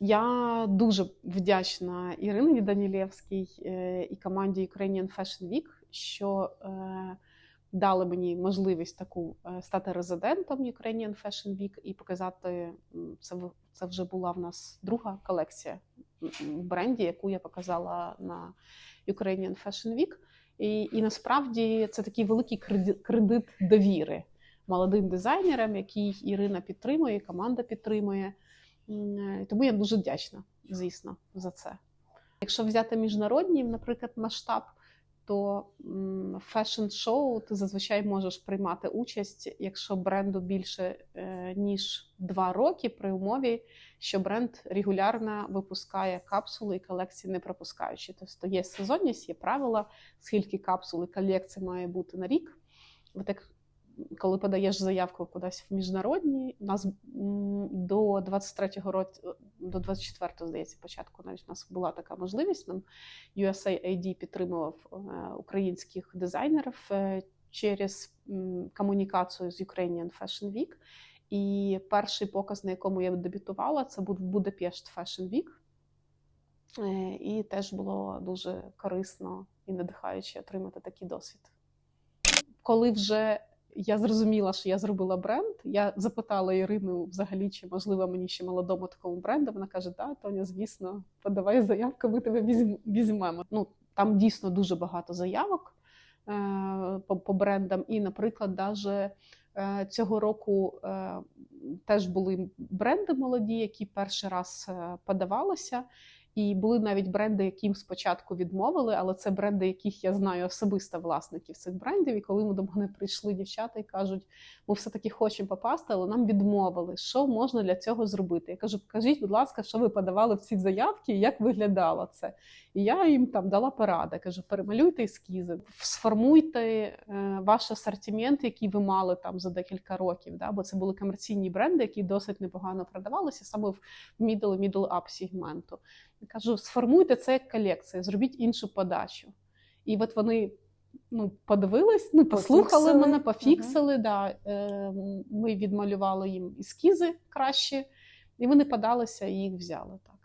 Я дуже вдячна Ірині Данілєвській е, і команді Ukrainian Fashion Week, що е, дали мені можливість таку е, стати резидентом Ukrainian Fashion Week і показати це. Це вже була в нас друга колекція в бренді, яку я показала на Ukrainian Fashion Week. І, і насправді це такий великий кредит довіри молодим дизайнерам, який Ірина підтримує, команда підтримує. Е, Тому я дуже вдячна, звісно, за це. Якщо взяти міжнародний, наприклад, масштаб, то фешн-шоу ти зазвичай можеш приймати участь, якщо бренду більше е, ніж два роки, при умові, що бренд регулярно випускає капсули і колекції не пропускаючи. Тобто є сезонність, є правила, скільки капсул і колекцій має бути на рік. От як коли подаєш заявку кудись в міжнародні, нас до 23-го року, до 24-го, здається, початку навіть у нас була така можливість. Нам USAID підтримував е, українських дизайнерів е, через комунікацію з Ukrainian Fashion Week. І перший показ, на якому я дебютувала, це був Будапешт Fashion Week. Е, І теж було дуже корисно і надихаюче отримати такий досвід. Коли вже я зрозуміла, що я зробила бренд, я запитала Ірину взагалі, чи можливо мені ще молодому такому бренду. Вона каже: Да, Тоня, звісно, подавай заявку, ми тебе візьмемо. Ну там дійсно дуже багато заявок е, по, по брендам. І, наприклад, даже е, цього року е, теж були бренди молоді, які перший раз подавалися. І були навіть бренди, яким спочатку відмовили, але це бренди, яких я знаю особисто власників цих брендів. І коли ми до мене прийшли дівчата і кажуть, ми все-таки хочемо попасти, але нам відмовили, що можна для цього зробити. Я кажу, покажіть, будь ласка, що ви подавали в ці заявки, і як виглядало це. І я їм там дала поради. Кажу, перемалюйте ескізи, сформуйте е, ваш асортимент, який ви мали там за декілька років. Да? Бо це були комерційні бренди, які досить непогано продавалися саме в middle і middle up сегменту. Я кажу, сформуйте це як колекція, зробіть іншу подачу. І от вони ну, подивились, ну, послухали Пофіксили. мене, пофіксили. Да. Е, Ми відмалювали їм ескізи краще, і вони подалися і їх взяли. Так.